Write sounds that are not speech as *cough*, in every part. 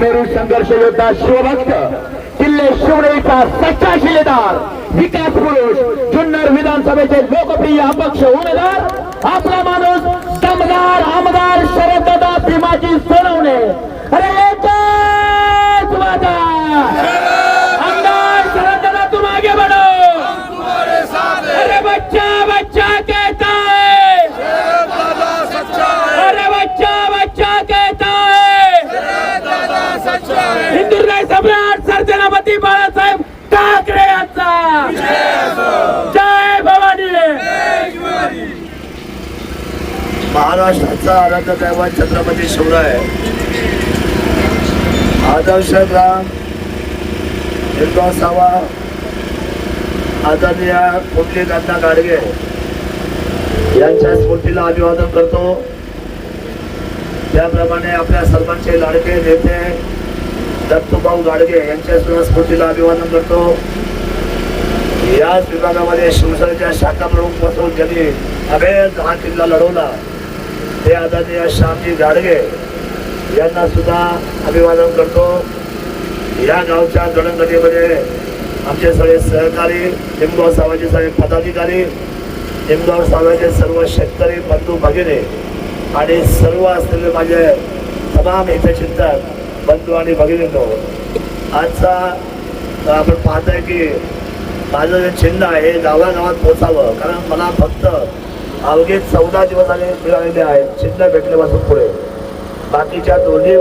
मेरू संघर्ष योद्धा शिवभक्त किल्ले शिवनेचा सच्चा शिलेदार विकास पुरुष जुन्नर विधानसभेचे लोकप्रिय अपक्ष उमेदवार आपला माणूस दमदार आमदार शरददा भीमाजी सोनवणे. अरे एकच वादा महाराष्ट्राचा आराध्य दैवत छत्रपती शिवराय. आदर्श ग्राम निर्वासावा आदरणीय कुंडली गाडगे यांच्या स्मृतीला अभिवादन करतो. त्याप्रमाणे आपल्या सर्वांचे लाडके नेते दत्तूभाऊ गाडगे यांच्या सुद्धा स्मृतीला अभिवादन करतो. याच विभागामध्ये शिवसेनेच्या शाखा प्रमुखपासून ज्यांनी अभेद हा किल्ला लढवला. हे आदरणीय श्यामजी गाडगे यांना सुद्धा अभिवादन करतो. या गावच्या गणगणीमध्ये आमचे सगळे सहकारी निमगाव साहेबांचे सगळे पदाधिकारी निमगाव साहेबांचे सर्व शेतकरी बंधू भगिनी आणि सर्व असलेले माझे तमाम हितचिंतक बंधू आणि भगिनींनो आजचा आपण पाहतोय की माझं जे चिन्ह आहे हे गावागावात पोचावं. कारण मला फक्त अवघे चौदा दिवस आले मिळालेले आहेत. चिन्ह भेटल्यापासून पुढे. बाकीच्या दोन्ही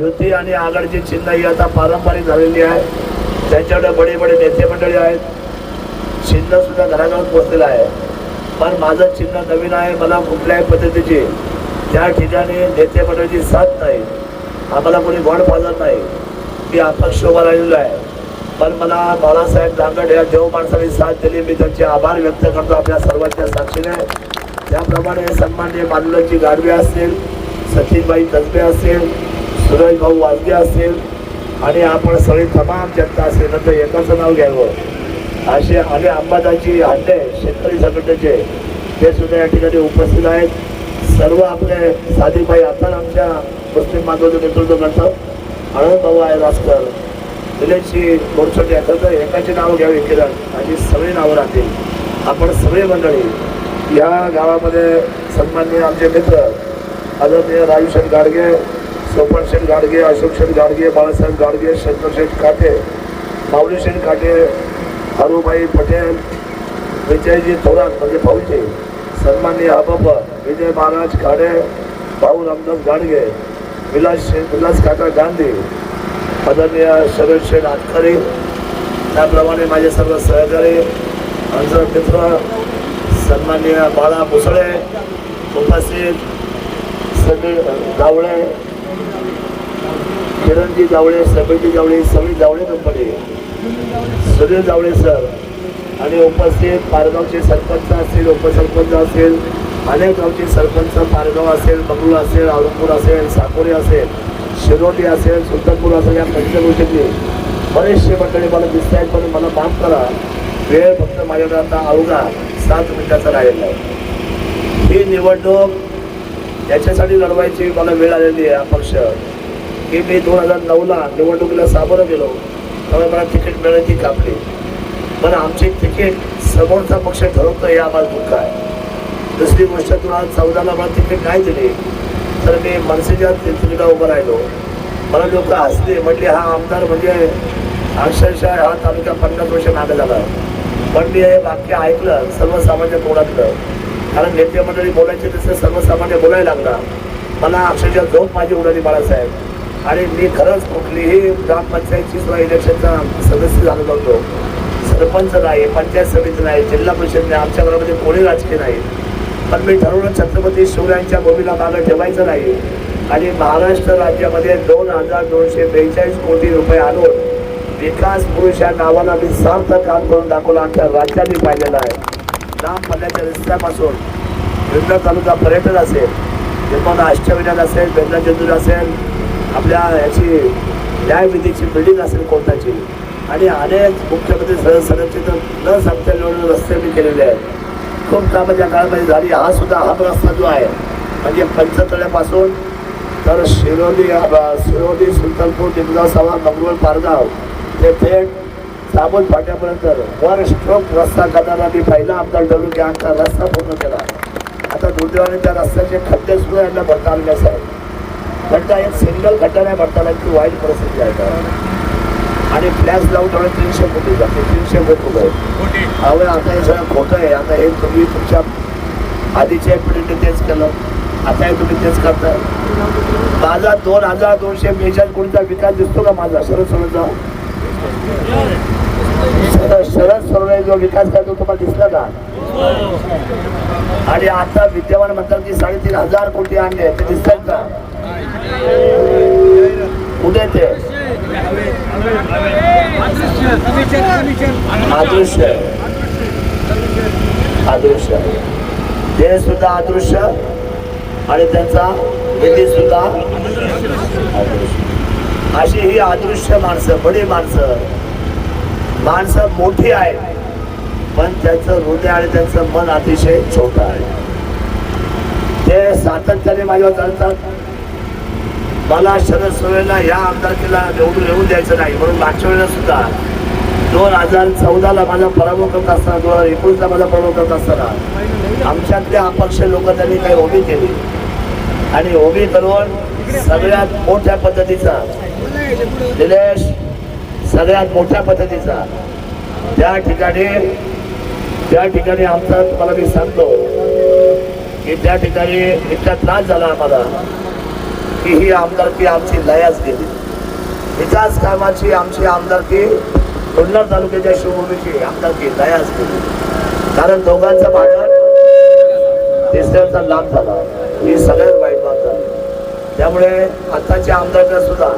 युती आणि आघाडीची चिन्ह ही आता पारंपरिक झालेली आहे. त्यांच्याकडे बडे बडे नेते मंडळी आहेत. चिन्ह सुद्धा घराघरात पोचलेलं आहे. पण माझं चिन्ह नवीन आहे मला कुठल्याही पद्धतीची त्या ठिकाणी नेते मंडळीची साथ नाही. आम्हाला कोणी वड पाजत नाही. ती अपक्ष उभा राहिलेलं आहे. पण मला बाळासाहेब लांगड या देव माणसाने साथ दिली. मी त्यांचे आभार व्यक्त करतो आपल्या सर्वांच्या साक्षीने. त्याप्रमाणे सन्मान्य मानवची गाडवे असतील सचिनबाई कसबे असतील सुरेश भाऊ वाजगे असतील आणि आपण सगळी तमाम जनता असेल नंतर एकाचं नाव घ्यावं. असे आणि अंबादाची हंडे शेतकरी संघटनेचे ते सुद्धा या ठिकाणी उपस्थित आहेत. सर्व आपले साधीबाई आता आमच्या मुस्लिम बांधवाचं नेतृत्व करतात. आनंद भाऊ आहे रासकर निलेशजी गोडछोटे आता तर एकाचे नावं घ्यावी किरण आणि सगळी नावं राहतील. आपण सगळे मंडळी या गावामध्ये सन्माननीय आमचे मित्र आदरणीय राजू गाडगे सोपनशेठ गाडगे अशोकशेठ गाडगे बाळासाहेब गाडगे शंकरशेठ काटे माऊलीशेठ काटे हरुभाई पटेल विजयजी थोरात म्हणजे भाऊजी सन्माननीय अबाब विजय महाराज खाडे भाऊ रामदास गाडगे विलास विलास काका गांधी आदरणीय शरद शेठ त्याप्रमाणे माझे सर्व सहकारी आमचा मित्र सन्मान्य बाळा मुसळे उपस्थित सगळे जावळे किरणजी जावळे सगळी जावळे सगळी जावळे कंपनी सुनील जावळे सर आणि उपस्थित पारगावचे सरपंच असतील उपसरपंच असेल अनेक गावचे सरपंच पारगाव असेल बंगळूर असेल औरंगपूर असेल साकोरी असेल शिरोटी असेल सुलतानपूर असेल या पंचगोष्टीतली बरेचसे मंडळी मला दिसत आहेत पण मला माफ करा. वेळ फक्त माझ्याकडे आता अवघा सात मिनिटाचा राहिलेला आहे. ही निवडणूक याच्यासाठी लढवायची मला वेळ आलेली आहे अपक्ष. की मी दोन हजार नऊला निवडणुकीला सामोरं गेलो त्यामुळे मला तिकीट मिळायची ती कापली. पण आमची तिकीट समोरचा पक्ष ठरवतो हे आम्हाला दुःख आहे. दुसरी गोष्ट तुला चौदाला मला तिकीट नाही दिली. तर मी मनसेच्या तिकीटला उभं राहिलो. मला लोक हसले म्हटले हा आमदार म्हणजे अक्षरशः हा तालुका पन्नास वर्ष मागे झाला. पण मी हे वाक्य ऐकलं सर्वसामान्य तोंडातलं कारण नेते मंडळी बोलायचे तसं सर्वसामान्य बोलायला लागला मला अक्षरशः झोप माझी उडाली बाळासाहेब. आणि मी खरंच कुठलीही ग्रामपंचायतची सुद्धा इलेक्शनचा सदस्य झालो नव्हतो. सरपंच नाही पंचायत समिती नाही जिल्हा परिषद नाही आमच्या घरामध्ये कोणी राजकीय नाही. पण मी ठरवलं छत्रपती शिवरायांच्या भूमीला मागं ठेवायचं नाही. आणि महाराष्ट्र राज्यामध्ये दोन हजार दोनशे बेचाळीस कोटी रुपये आणून विकास पुरुष या नावाला मी सार्थ काम करून दाखवलं आमच्या राज्याने पाहिलेलं आहे. लांब पल्ल्याच्या रस्त्यापासून विंध्र तालुका पर्यटन असेल निर्माण अष्टविनाद असेल बेंदाजंदूर असेल आपल्या याची न्यायविधीची बिल्डिंग असेल कोर्टाची. आणि अनेक मुख्यमंत्री सदस्य न सांगता रस्ते मी केलेले आहेत. खूप कामाच्या काळामध्ये झाली. हा सुद्धा हा रस्ता जो आहे म्हणजे पंचतळ्यापासून तर शिरोली शिरोली सुलतानपूर डिंगला सवा मंगरूळ पारगाव ते थेट साबून फाट्यापर्यंत. वर स्ट्रोक रस्ता करणारा मी पहिला आमदार ठरवून की आमचा रस्ता पूर्ण केला. आता दुर्दैवाने त्या रस्त्याचे खड्डे सुद्धा यांना भरता आले साहेब खड्डा एक सिंगल खड्डा नाही भरता आला की वाईट परिस्थिती आहे. का आणि फ्लॅश लावून थोडं तीनशे कोटी जाते तीनशे कोटी रुपये अहो आता हे सगळं खोटं आहे. आता हे तुम्ही तुमच्या आधीच्या पिढीने तेच केलं. आता हे तुम्ही तेच करताय. माझा दोन हजार दोनशे बेचाळीस कोटीचा विकास दिसतो का माझा? शरद सोडचा शरद सोडवे जो विकास करतो तुम्हाला दिसला का? आणि आता विद्यमान म्हणतात की साडेतीन हजार कोटी आणले. ते दिसतात का? कुठे ते अदृश्य. अदृश्य. ते सुद्धा अदृश्य आणि त्यांचा विधी सुद्धा अदृश्य. अशी ही अदृश्य माणसं बडी माणसं. माणसं मोठी आहेत पण त्यांचं हृदय आणि त्यांचं मन अतिशय छोटं आहे. ते सातत्याने माझ्यावर चालतात. मला शरद सोरेला या आमदारकीला निवडून येऊ द्यायचं नाही म्हणून मागच्या वेळेला सुद्धा दोन हजार चौदाला माझा पराभव करत असताना दोन हजार एकोणीसला माझा पराभव करत असताना आमच्यातल्या अपक्ष लोक त्यांनी काही उभी केली. आणि उभी करून सगळ्यात मोठ्या पद्धतीचा निलेश सगळ्यात मोठ्या पद्धतीचा त्या ठिकाणी त्या ठिकाणी आमचा तुम्हाला मी सांगतो की त्या ठिकाणी इतका त्रास झाला आम्हाला. की ही आमदारकी आमची लयाच गेली. विकास कामाची आमची आमदारकी जुन्नर तालुक्याच्या शिवभूमीची आमदारकी लयाच गेली. कारण दोघांचं भांडण तिसऱ्यांचा लाभ झाला. ही सगळ्यात वाईट बाब झाली. त्यामुळे आताच्या आमदारला सुद्धा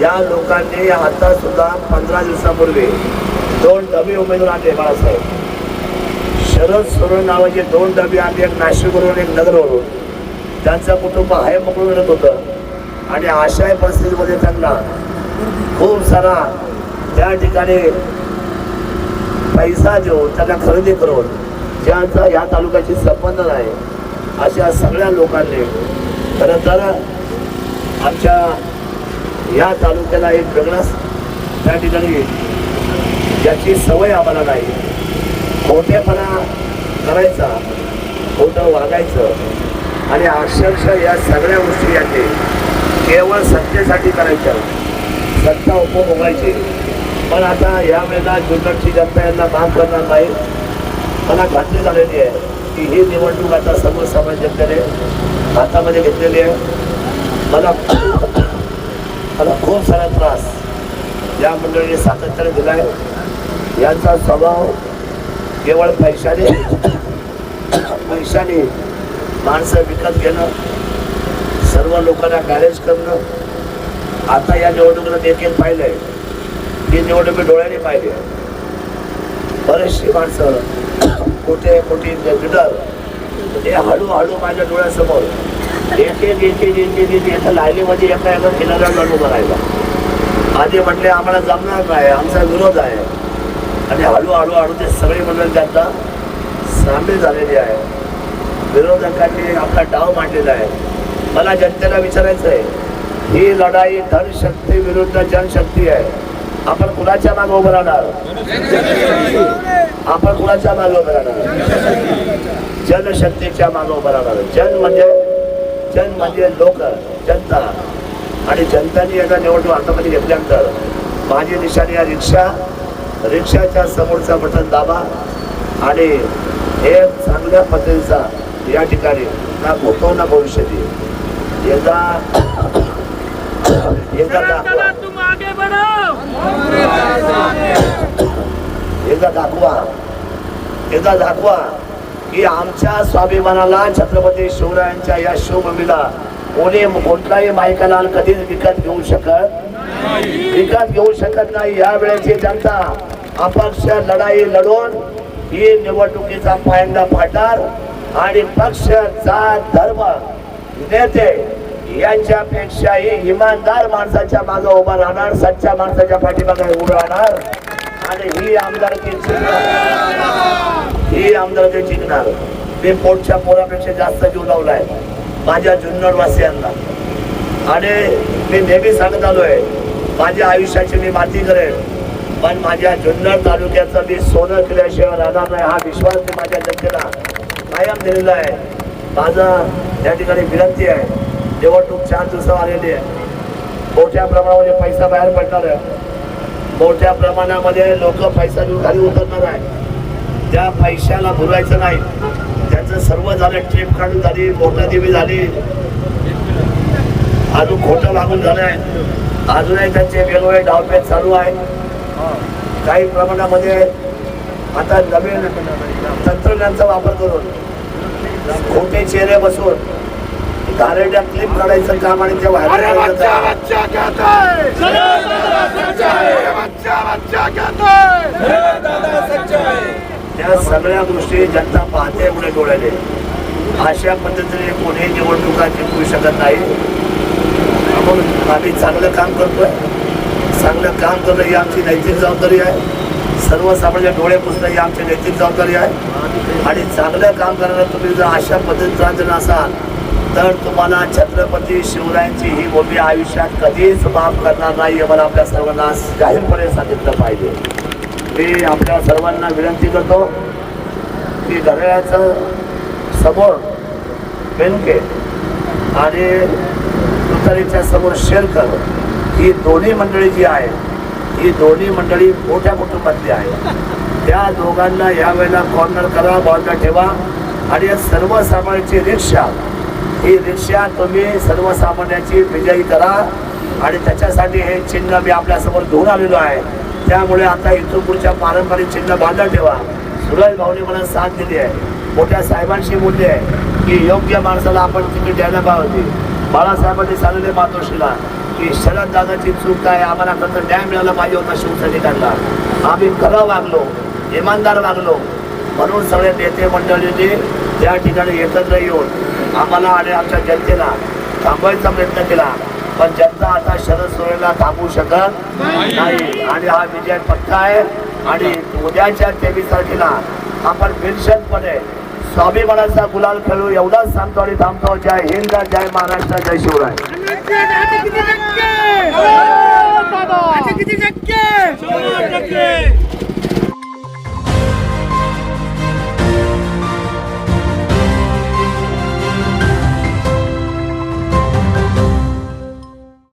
या लोकांनी आता सुद्धा पंधरा दिवसापूर्वी दोन डबे उमेदवार आणले बाळासाहेब. शरद सोरण नावाचे दोन डबे आणले एक नाशिकवरून एक नगरवरून. त्यांचं कुटुंब हाय पकडून मिळत होतं. आणि अशा परिस्थितीमध्ये त्यांना खूप सारा त्या ठिकाणी पैसा देऊन त्यांना खरेदी करून ज्यांचा या तालुक्याशी संबंध नाही अशा सगळ्या लोकांनी. खरं तर आमच्या या तालुक्याला एक वेगळाच त्या ठिकाणी ज्याची सवय आम्हाला नाही. खोटेपणा करायचा खोटं वागायचं. आणि अक्षरशः या सगळ्या गोष्टी यांनी केवळ सत्तेसाठी करायच्या. सत्ता उपभोगायची. पण आता या वेळेला जुन्नरची जनता यांना माफ करणार नाही. मला खात्री झालेली आहे की ही निवडणूक आता सर्व समाज जनतेने हातामध्ये घेतलेली आहे. मला *coughs* मला खूप सारा त्रास या मंडळीने सातत्याने दिला आहे यांचा स्वभाव केवळ पैशाने *coughs* पैशाने माणसं विकत घेणं सर्व लोकांना मॅनेज करणं. आता या निवडणुकीला देखील पाहिलं आहे ही निवडणूक डोळ्याने पाहिली आहे. बरेचशी माणसं *coughs* कुठे कुठे लिडर हे हळूहळू माझ्या डोळ्यासमोर एक एक एक एक एक एक एका एका एका किनाऱ्या लढू करायला आधी म्हटले आम्हाला जमणार नाही आमचा विरोध आहे. आणि हळूहळू हळू ते सगळे मंडळ त्यांना सामील झालेले आहे. विरोधकांनी आपला डाव मांडलेला आहे. मला जनतेला विचारायचं आहे ही लढाई धनशक्ती विरुद्ध जनशक्ती आहे. आपण कुणाच्या मागे उभं राहणार? आपण कुणाच्या मागे उभं राहणार? जनशक्तीच्या मागे उभं राहणार. जन म्हणजे जन म्हणजे लोक जनता. आणि जनताने याचा निवडणूक हातामध्ये घेतल्यानंतर माझी निशाणी या रिक्षा. रिक्षाच्या समोरचा बटन दाबा आणि हे चांगल्या पद्धतीचा या ठिकाणी ना भूतो ना भविष्यती एकदा दाखवा. एकदा दाखवा. एकदा दाखवा की आमच्या स्वाभिमानाला छत्रपती शिवरायांच्या या शिवभूमीला कोणी कोणताही मायकालाल कधीच विकत घेऊ शकत विकत घेऊ शकत नाही. या वेळेची जनता अपक्ष लढाई लढून ही निवडणुकीचा पायंडा फाटार आणि पक्ष जात धर्म नेते यांच्यापेक्षाही इमानदार माणसाच्या मागे उभा राहणार सच्च्या माणसाच्या पाठीमागे उभं राहणार. आणि ही आमदारकी ही आमदारकी जिंकणार. मी पोटच्या पोरापेक्षा जास्त जीव लावलाय. माझ्या जुन्नर वासियांना आणि मी नेहमी सांगत आलोय माझ्या आयुष्याची मी माती करेन. पण माझ्या जुन्नर तालुक्याचं मी सोनं केल्याशिवाय राहणार नाही हा विश्वास मी माझ्या जनतेला कायम दिलेला आहे. माझं या ठिकाणी विनंती आहे. निवडणूक चार दिवसावर आलेली आहे. मोठ्या प्रमाणामध्ये पैसा बाहेर पडणार आहे. मोठ्या प्रमाणामध्ये लोक पैसा घेऊन खाली उतरणार आहे त्या पैशाला भुलवायचं नाही. त्याचं सर्व झालं ट्रिप काढून झाली मोठा देवी झाली. अजून खोटं लागून झालं आहे. अजूनही त्यांचे वेगवेगळे डावपेच चालू आहे काही प्रमाणामध्ये आता नवीन तंत्रज्ञानाचा वापर करून खोटे चेहरे बसून गारड्या क्लिप काढायचं काम आणि ते. त्या सगळ्या गोष्टी जनता पाहते पुढे डोळ्याने. अशा पद्धतीने कोणी निवडणुका जिंकू शकत नाही. म्हणून आम्ही चांगलं काम करतोय. चांगलं काम करणं ही आमची नैतिक जबाबदारी आहे. सर्वसामान्य डोळे पुसणं ही आमची नैतिक जबाबदारी आहे. आणि चांगलं काम करायला तुम्ही जर अशा पद्धतीचा जर असाल तर तुम्हाला छत्रपती शिवरायांची ही भूमी आयुष्यात कधीच माफ करणार नाही हे मला आपल्या सर्वांना जाहीरपणे सांगितलं पाहिजे. मी आपल्या सर्वांना विनंती करतो की घड्याळाचं समोर बेनके आणि तुतारीच्या समोर शेरकर ही दोन्ही मंडळी जी आहे ही दोन्ही मंडळी मोठ्या कुटुंबातली आहे त्या दोघांना यावेळेला कॉर्नर करा बॉलला ठेवा. आणि या सर्वसामान्यांची रिक्षा. ही रिक्षा तुम्ही सर्वसामान्याची विजयी करा. आणि त्याच्यासाठी हे चिन्ह मी आपल्यासमोर घेऊन आलेलो आहे. त्यामुळे आता इथून पुढच्या पारंपरिक चिन्ह बांधा ठेवा. सुरज भाऊने मला साथ दिली आहे. मोठ्या साहेबांशी बोलले आहे की योग्य माणसाला आपण तिकीट द्यायला पाहिजे. बाळासाहेबांनी सांगितले मातोश्रीला की शरद दादाची चूक काय? आम्हाला खरं न्याय मिळाला पाहिजे होता शिवसैनिकांना आम्ही खरं वागलो इमानदार वागलो. म्हणून सगळे नेते मंडळींनी त्या ठिकाणी एकत्र येऊन आम्हाला आणि आमच्या जनतेला थांबवायचा प्रयत्न केला. पण जनता आता शरद सोयीला थांबवू शकत नाही. आणि हा विजय पक्का आहे. आणि उद्याच्या तेवीस तारखेला आपण बिनशर्तपणे स्वाभिमानाचा गुलाल खेळू एवढाच सांगतो आणि थांबतो. जय हिंद जय महाराष्ट्र जय शिवराय. किती टक्के?